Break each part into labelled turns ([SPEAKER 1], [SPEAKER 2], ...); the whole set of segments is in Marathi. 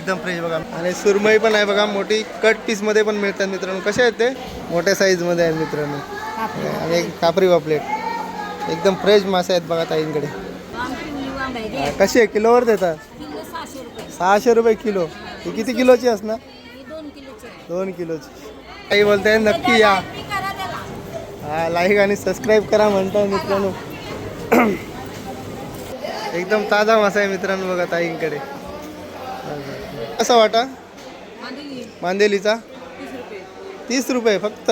[SPEAKER 1] एकदम फ्रेश बघा. आणि सुरमई पण आहे बघा मोठी कट पीसमध्ये पण मिळतात मित्रांनो. कसे आहेत ते? मोठ्या साईजमध्ये आहेत मित्रांनो. आणि एक कापरी पापलेट एकदम फ्रेश मासे आहेत बघा ताईंकडे. कशी आहे? किलोवर देतात? सहाशे रुपये. किलो. ही किती किलोची असणार दोन किलोची काही बोलताय नक्की या. हा लाईक आणि सबस्क्राईब करा म्हणताय मित्रांनो. एकदम ताजा मासा आहे मित्रांनो बघा ताईंकडे. कसा वाटा? मांदेलीचा? तीस रुपये. फक्त?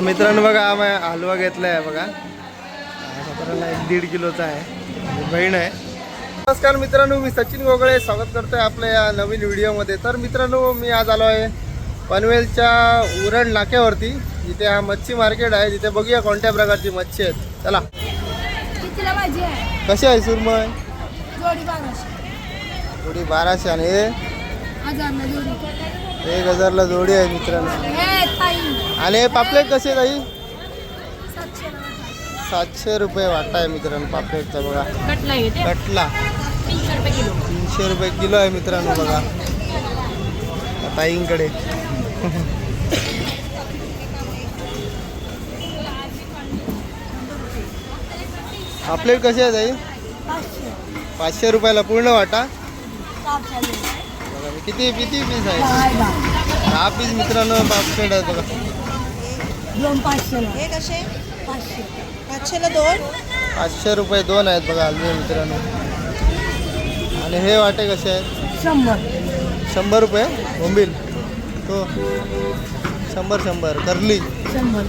[SPEAKER 1] मित्रांनो बघा हा मा- हलवा घेतला आहे बघा. हा साधारण एक दीड किलोचा आहे. बहीण आहे. नमस्कार मित्रांनो मी सचिन गोगळे. स्वागत करतोय आपल्या या नवीन व्हिडिओमध्ये. तर मित्रांनो मी आज आलो आहे पनवेलच्या उरण नाक्यावरती. जिथे हा मच्छी मार्केट आहे. तिथे बघूया कोणत्या प्रकारची मच्छी आहेत. चला.
[SPEAKER 2] आहे.
[SPEAKER 1] कशी आहे सुरमय? थोडी बाराशे आणि एक हजारला जोडी. आहे मित्रांनो. आणि पापलेट कसे ताई?
[SPEAKER 2] सातशे.
[SPEAKER 1] रुपये वाटा आहे मित्रांनो पापलेटचा बघा.
[SPEAKER 2] कटला तीनशे रुपये किलो.
[SPEAKER 1] आहे मित्रांनो बघा. ताईंकडे. पापलेट कसे आहे ताई?
[SPEAKER 2] पाचशे
[SPEAKER 1] रुपयाला पूर्ण वाटा? बघा किती किती पीस आहे? दहा पीस मित्रांनो पापलेट आहे बघा.
[SPEAKER 2] दोन पाचशेला
[SPEAKER 3] हे कसे?
[SPEAKER 2] पाचशे.
[SPEAKER 3] पाचशेला दोन?
[SPEAKER 1] पाचशे रुपये दोन आहेत बघा हलवे मित्रांनो. आणि हे वाटे कसे आहेत?
[SPEAKER 2] शंभर.
[SPEAKER 1] शंभर रुपये? बोंबील. तो. शंभर शंभर. करली.
[SPEAKER 2] शंभर.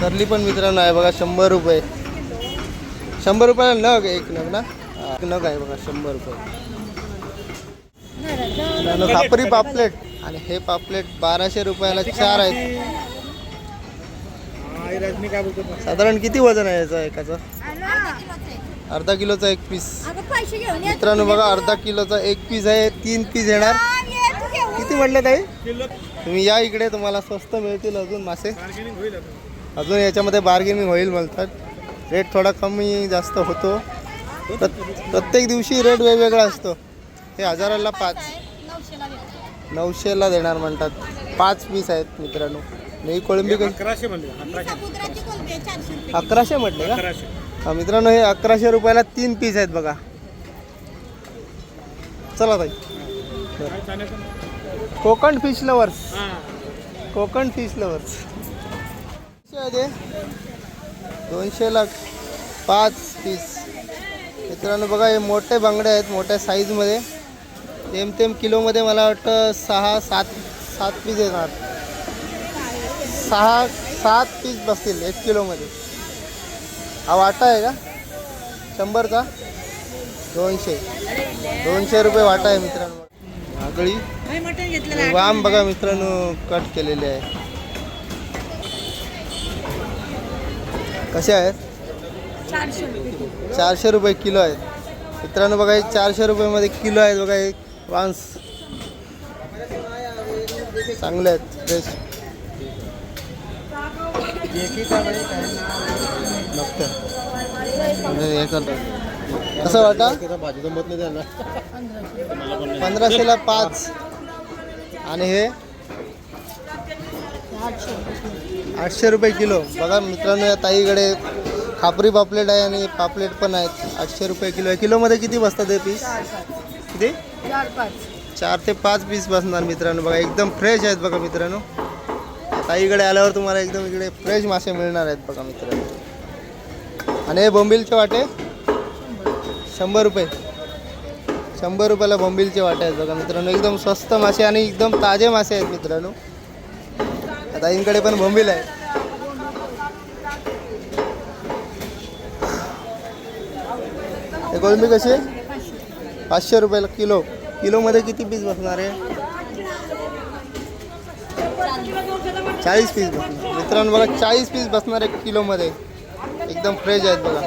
[SPEAKER 1] करली पण मित्रांनो आहे बघा शंभर रुपये. शंभर रुपयाला नग एक नग ना? एक नग आहे बघा शंभर रुपये. खापरी पापलेट. आणि हे पापलेट बाराशे रुपयाला चार आहेत. साधारण किती वजन आहे याचं एकाचं? अर्धा किलोचा एक पीस. मित्रांनो बघा अर्धा किलोचा एक पीस आहे तीन पीस येणार. किती म्हटलं ताई? तुम्ही या इकडे तुम्हाला स्वस्त मिळतील अजून मासे. अजून याच्यामध्ये बार्गेनिंग होईल म्हणतात. रेट थोडा कमी जास्त होतो. प्रत- प्रत्येक दिवशी रेट वेगवेगळा असतो. हे हजाराला पाच.
[SPEAKER 2] नऊशेला
[SPEAKER 1] देणार म्हणतात. पाच पीस आहेत मित्रांनो. आणि ही कोळंबी कशी?
[SPEAKER 4] अकराशे म्हणले अकराशे.
[SPEAKER 2] समुद्राची कोलंबी चारशे रुपये.
[SPEAKER 1] अकराशे म्हटले का?
[SPEAKER 4] अकराशे.
[SPEAKER 1] हा मित्रांनो हे अकराशे रुपयाला तीन पीस आहेत बघा. चला ताई.
[SPEAKER 4] काय चालायचं ना?
[SPEAKER 1] कोकण फिश लवर्स
[SPEAKER 4] हां.
[SPEAKER 1] कोकण फिश लवर्स दोनशेला पाच पीस मित्रांनो बघा हे मोठे बांगडे आहेत मोठ्या साईजमध्ये तेम तेम किलोमध्ये मला वाटतं सहा सात सात पीस येणार. सहा सात पीस बसतील एक किलोमध्ये. हा वाटा आहे का? शंभरचा? दोनशे. दोनशे रुपये वाटा आहे मित्रांनो. आगळी वाम बघा मित्रांनो कट केलेले आहे. कसे आहेत?
[SPEAKER 2] चारशे रुपये
[SPEAKER 1] किलो आहेत. मित्रांनो बघा हे चारशे रुपयामध्ये किलो आहेत बघा हे वांस चांगले आहेत फ्रेश मस्त म्हणजे हे करतात कसं वाटा? पंधराशेला पाच. आणि हे? आठशे रुपये किलो. बघा मित्रांनो या ताईकडे खापरी पापलेट आहे आणि पापलेट पण आहेत. आठशे रुपये किलो. आहे किलोमध्ये किती बसतात हे पीस? किती?
[SPEAKER 2] चार पाच.
[SPEAKER 1] चार ते पाच पीस बसणार मित्रांनो. बघा एकदम फ्रेश आहेत बघा मित्रांनो. ताईकडे आल्यावर तुम्हाला एकदम इकडे फ्रेश मासे मिळणार आहेत बघा मित्रांनो. आणि हे बोंबिलचे वाटे? शंभर रुपये. शंभर रुपयाला बोंबिलचे वाटे आहेत बघा मित्रांनो. एकदम स्वस्त मासे आणि एकदम ताजे मासे आहेत मित्रांनो. ताईंकडे पण बोंबील आहे. कोळंबी कशी आहे? पाचशे रुपयाला किलो. किलोमध्ये किती पीस बसणार आहे? चाळीस पीस बसणार. मित्रांनो बघा चाळीस पीस बसणार आहे किलोमध्ये. एकदम फ्रेश आहेत बघा.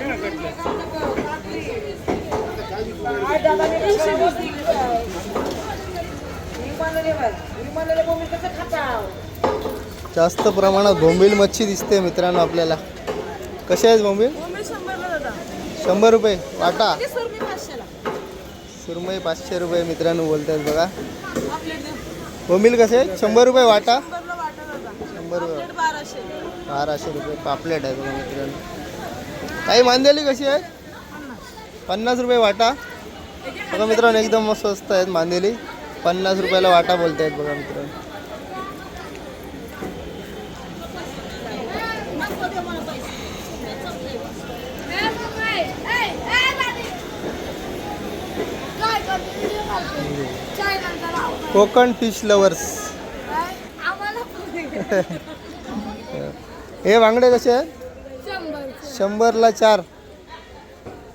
[SPEAKER 1] जास्त प्रमाणात बोंबील मच्छी दिसते मित्रांनो आपल्याला. कसे आहेत बोंबील? शंभर रुपये. वाटा. सुरमई पाचशे रुपये मित्रांनो बोलतात बघा. होमिल कसे? शंभर रुपये वाटा? शंभर रुपये. बाराशे रुपये. पापलेट आहे बघा मित्रांनो. काही मांदेली कशी आहे? पन्नास रुपये वाटा. बघा मित्रांनो एकदम स्वस्त आहेत मांदेली. पन्नास रुपयाला वाटा बोलत आहेत बघा मित्रांनो. Konkan fish lovers. हे बांगडे कसे आहेत? शंभरला चार.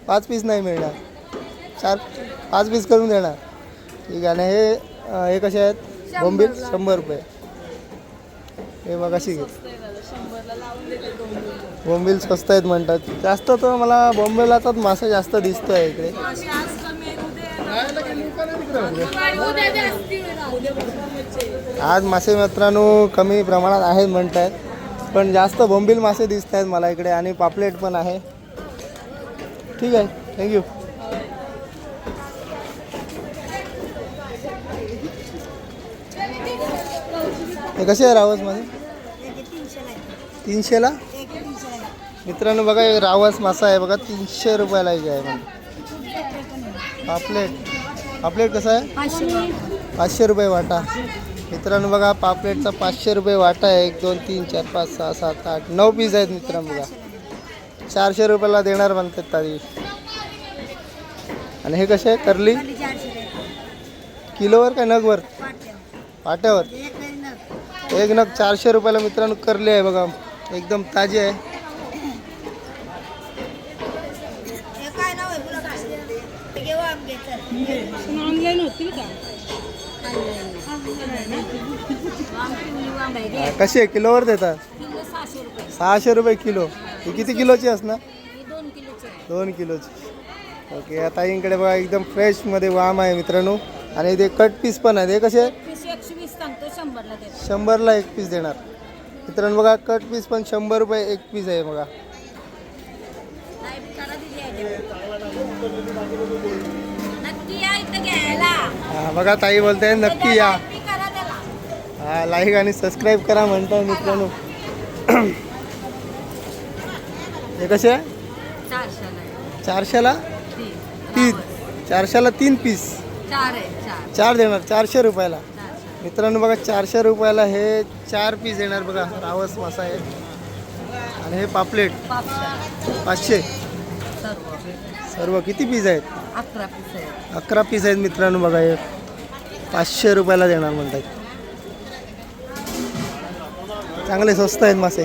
[SPEAKER 1] पाच पीस नाही मिळणार. चार पाच पीस करून देणार. ठीक आहे आणि हे हे कसे आहेत? बोंबील? शंभर रुपये. हे मग अशी. घे बोंबील स्वस्त आहेत म्हणतात. जास्त तर मला बोंबिलाचाच मासा जास्त दिसतोय इकडे. आज मासे मित्रांनो कमी प्रमाणात आहेत म्हणत आहेत पण जास्त बोंबील मासे दिसत आहेत मला इकडे आणि पापलेट पण आहे. ठीक आहे थँक्यू हे कसे आहे रावस माझे तीनशेला? मित्रांनो बघा एक रावस मासा आहे बघा तीनशे रुपयाला एक आहे पापलेट. पापलेट कसं आहे? पाचशे रुपये वाटा. मित्रांनो बघा पापलेटचा पाचशे रुपये वाटा आहे. एक दोन तीन चार पाच सहा सात आठ नऊ पीस आहेत मित्रांनो बघा. चारशे रुपयाला देणार म्हणतात दिवशी आणि हे कसे आहे? करली? किलोवर काय नगवर? वाट्यावर. एक नग चारशे रुपयाला मित्रांनो करली आहे बघा. एकदम ताजी आहे. हा, कशी आहे? किलोवर देतात? सहाशे रुपये. किलो. ही किती किलोची असणार दोन किलोची ओके या ताईंकडे बघा एकदम फ्रेशमध्ये वाम आहे मित्रांनो. आणि ते कट पीस पण आहेत. हे कसे आहेत?
[SPEAKER 2] एकशे वीस सांगतो शंभरला देतो.
[SPEAKER 1] शंभरला एक पीस देणार. मित्रांनो बघा कट पीस पण शंभर रुपये एक पीस आहे बघा.
[SPEAKER 2] नक्की या इथं घ्यायला.
[SPEAKER 1] हा बघा ताई बोलते नक्की या. लाईक आणि सबस्क्राईब करा म्हणताय मित्रांनो. हे कसे आहे?
[SPEAKER 2] चारशेला
[SPEAKER 1] तीन. चारशेला तीन पीस
[SPEAKER 2] चार आहे चार.
[SPEAKER 1] चार देणार चारशे रुपयाला. मित्रांनो बघा चारशे रुपयाला हे चार पीस येणार बघा रावस मासा आहे. आणि हे पापलेट.
[SPEAKER 2] पाचशे. सर्व.
[SPEAKER 1] किती पीस आहेत?
[SPEAKER 2] अकरा पीस आहे
[SPEAKER 1] अकरा पीस आहेत मित्रांनो बघा हे पाचशे रुपयाला देणार म्हणतात. चांगले स्वस्त आहेत मासे.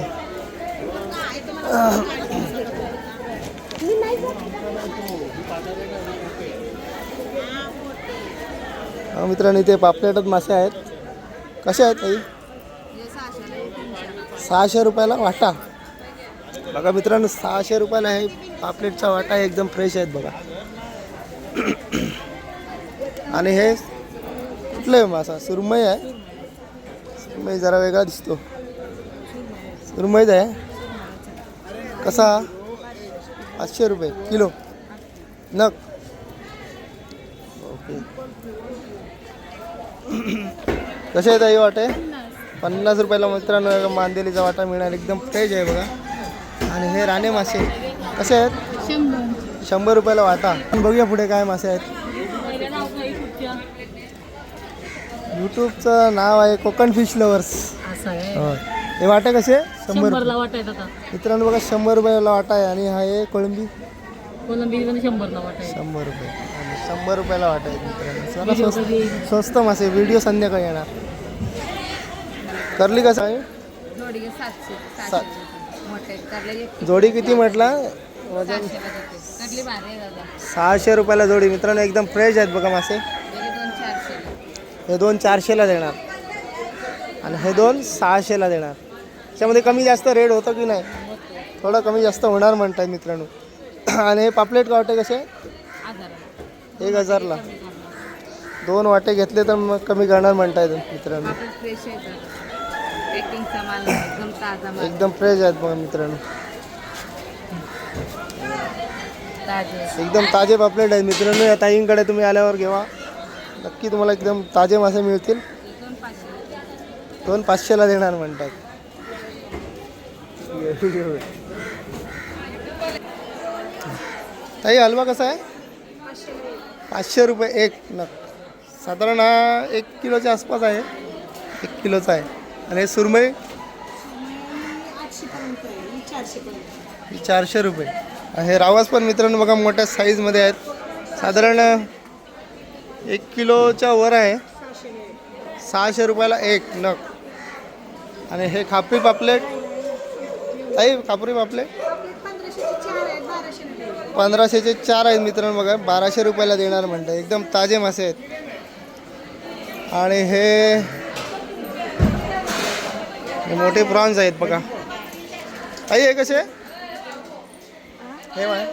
[SPEAKER 1] मित्रांनो इथे पापलेटच मासे आहेत. कसे आहेत ताई? सहाशे रुपयाला वाटा. बघा मित्रांनो सहाशे रुपयाला आहे पापलेटचा वाटा एकदम फ्रेश आहेत बघा. आणि हे कुठलं आहे मासा? सुरमई आहे. सुरमई जरा वेगळा दिसतो. सुरमईच आहे. कसा? पाचशे रुपये. किलो. नग. ओके. कसे आहेत आई वाटे? पन्नास रुपयाला मित्रांनो मांदेलीचा वाटा मिळणार. एकदम फ्रेश आहे बघा. आणि हे राणे मासे. कसे आहेत?
[SPEAKER 2] शंभर.
[SPEAKER 1] रुपयाला वाटा. बघूया पुढे काय मासे आहेत. यूट्यूबचं नाव आहे कोकण फिश लवर्स.
[SPEAKER 2] आहे.
[SPEAKER 1] हे वाटे कसे? शंभर
[SPEAKER 2] शंभरला वाटायचं आता.
[SPEAKER 1] मित्रांनो बघा शंभर रुपयाला वाटा आहे. आणि हा आहे कोळंबी.
[SPEAKER 2] कोलंबी
[SPEAKER 1] शंभर रुपये. आणि शंभर रुपयाला वाटा आहे मित्रांनो. स्वस्त स्वस्त मासे. व्हिडिओ संध्याकाळी येणार. करली कसं आहे?
[SPEAKER 2] जोडी सातशे.
[SPEAKER 1] सात
[SPEAKER 2] मोठे करले
[SPEAKER 1] जोडी किती म्हटला? वजन
[SPEAKER 2] कटली भारी आहे दादा.
[SPEAKER 1] सहाशे रुपयाला जोडी. मित्रांनो एकदम फ्रेश आहेत बघा मासे.
[SPEAKER 2] गेले दोन चारशे
[SPEAKER 1] हे दोन चारशेला देणार. आणि हे दोन सहाशेला देणार. त्याच्यामध्ये कमी जास्त रेट होतं की नाही? थोडं कमी जास्त होणार म्हणतात मित्रांनो. आणि हे पापलेट वाटे कसे एक हजारला. दोन वाटे घेतले तर मग कमी करणार म्हणतायत मित्रांनो.
[SPEAKER 2] आहे एकदम ताजा माल.
[SPEAKER 1] एकदम फ्रेश आहेत बघा मित्रांनो.
[SPEAKER 2] ताजे.
[SPEAKER 1] एकदम ताजे पापलेट आहेत मित्रांनो. या ताईंकडे तुम्ही आल्यावर घेवा. नक्की तुम्हाला एकदम ताजे मासे मिळतील.
[SPEAKER 2] दोन
[SPEAKER 1] पाचशेला देणार म्हणतात. ताई हलवा कसा आहे? पाचशे रुपये एक नग. साधारण हा एक किलोच्या आसपास आहे. एक किलोचा आहे. आणि हे सुरमई? चारशे रुपये. हे रावस पण मित्रांनो बघा मोठ्या साईजमध्ये आहेत. साधारण एक किलोच्या वर आहे. सहाशे रुपयाला एक नग. आणि हे खापी पापलेट. ताई कापुरी बापले पंधराशेचे चार आहेत मित्रांनो बघा. बाराशे रुपयाला देणार म्हणतं एकदम ताजे मासे आहेत. आणि हे मोठे प्रॉन्स आहेत बघा. आई हे कसे? हे माय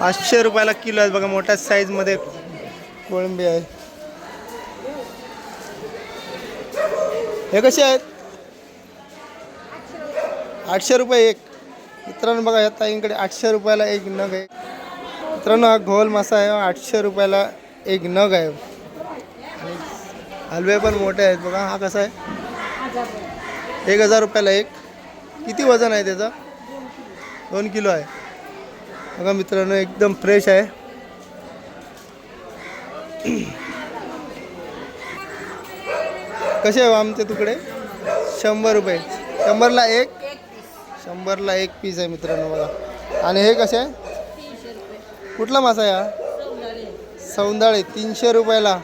[SPEAKER 1] पाचशे रुपयाला किलो आहेत बघा. मोठ्या साईजमध्ये कोळंबी आहे. हे कसे आहेत? आठशे रुपये एक. मित्रांनो बघा या ताईंकडे आठशे रुपयाला एक नग आहे. मित्रांनो हा घोल मासा आहे. आठशे रुपयाला एक नग आहे. आणि हलवे पण मोठे आहेत. बघा हा कसा आहे? एक हजार रुपयाला एक. किती वजन आहे त्याचं? दोन किलो आहे. बघा मित्रांनो एकदम फ्रेश आहे. कसे आहे हो आमचे तुकडे? शंभर रुपये. शंभरला एक. शंभरला एक पीस आहे मित्रांनो बघा. आणि हे कसे आहे? कुठला मासा आहे हा? सौंदाळे तीनशे रुपयाला.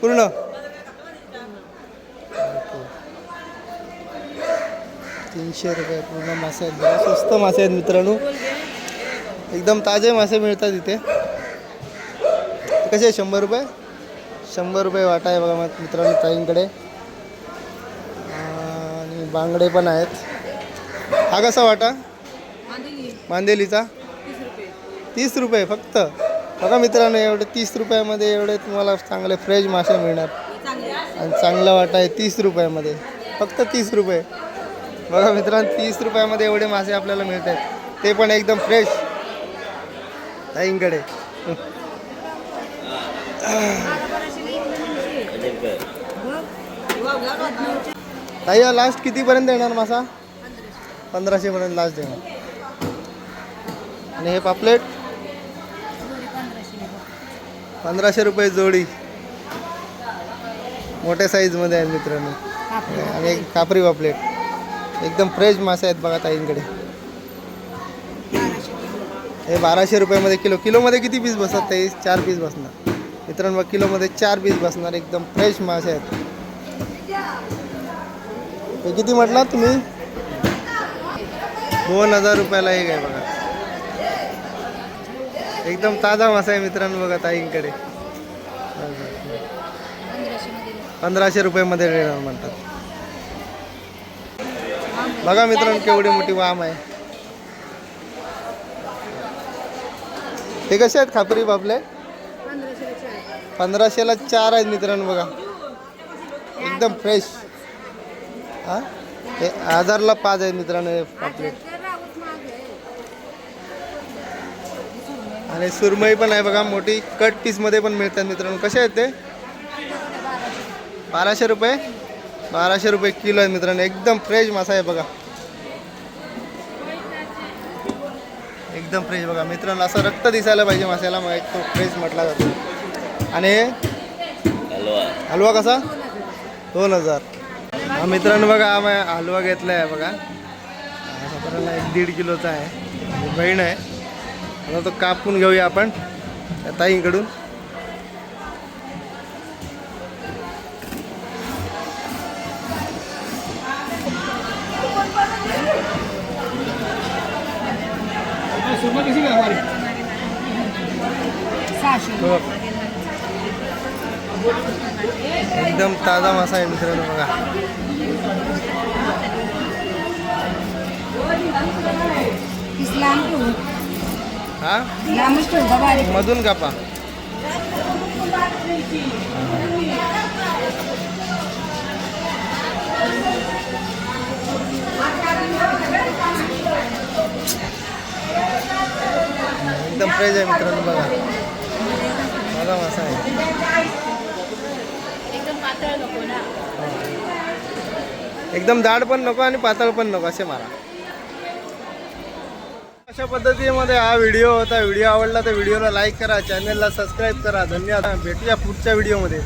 [SPEAKER 1] पूर्ण? तीनशे रुपये पूर्ण मासे आहेत बघा. स्वस्त मासे आहेत मित्रांनो. एकदम ताजे मासे मिळतात इथे. कसे आहे? शंभर रुपये? शंभर रुपये वाटा आहे बघा मग मित्रांनो ताईंकडे. आणि बांगडे पण आहेत. हा कसा वाटा?
[SPEAKER 2] मांदेली.
[SPEAKER 1] मांदेलीचा?
[SPEAKER 2] तीस रुपये.
[SPEAKER 1] फक्त? बघा मित्रांनो एवढे तीस रुपयामध्ये एवढे तुम्हाला चांगले फ्रेश मासे मिळणार. आणि चांगला वाटा आहे तीस रुपयामध्ये. फक्त तीस रुपये. बघा मित्रांनो तीस रुपयामध्ये एवढे मासे आपल्याला मिळत आहेत ते पण एकदम फ्रेश ताईंकडे ताई लास्ट कितीपर्यंत येणार मासा? पंधराशेपर्यंत लास्ट देणार. आणि हे पापलेट? पंधराशे रुपये जोडी. मोठ्या साईजमध्ये आहेत मित्रांनो. आणि एक कापरी पापलेट. एकदम फ्रेश मासे आहेत बघा ताईंकडे. हे बाराशे रुपयामध्ये किलो. किलोमध्ये किती पीस बसतात ते चार पीस बसणार. मित्रांनो बघा, किलोमध्ये चार पीस बसणार. एकदम फ्रेश मासे आहेत. हे किती म्हटलात तुम्ही? दोन हजार रुपयाला एक आहे बघा. एकदम ताजा मासा आहे मित्रांनो बघा ताईंकडे. पंधराशे रुपयामध्ये देणार म्हणतात. बघा मित्रांनो केवढी मोठी वाम आहे. हे कसे आहेत खापरी बापले? पंधराशेला चार आहेत मित्रांनो बघा. एकदम फ्रेश हा? हे हजारला पाच आहेत मित्रांनो हे आणि सुरमई पण आहे बघा मोठी. कट पीसमध्ये पण मिळतात मित्रांनो. कसे आहेत ते? बाराशे रुपये? बाराशे रुपये किलो आहे मित्रांनो. एकदम फ्रेश मासा आहे बघा. एकदम फ्रेश बघा. मित्रांनो असं रक्त दिसायला पाहिजे माशाला मग एक तो फ्रेश म्हटला जातो. आणि हलवा. कसा? दोन हजार. हा मित्रांनो बघा हा हलवा घेतला आहे बघा साधारण एक दीड किलोचा आहे. बहीण आहे. तो कापून घेऊया आपण ताईंकडून. एकदम ताजा मासा आहे मित्रांनो बघा.
[SPEAKER 2] इस्लाम
[SPEAKER 1] हा? मधून कापा एकदम फ्रेश आहे मित्रांनो बघा. बघा मासा आहे. एकदम जाड पण नको आणि पातळ पण नको असे मारा. अशा पद्धतीमध्ये हा व्हिडिओ होता. व्हिडिओ आवडला तर व्हिडिओला लाईक करा चॅनलला सबस्क्राईब करा. धन्यवाद. भेटूया पुढच्या व्हिडिओमध्ये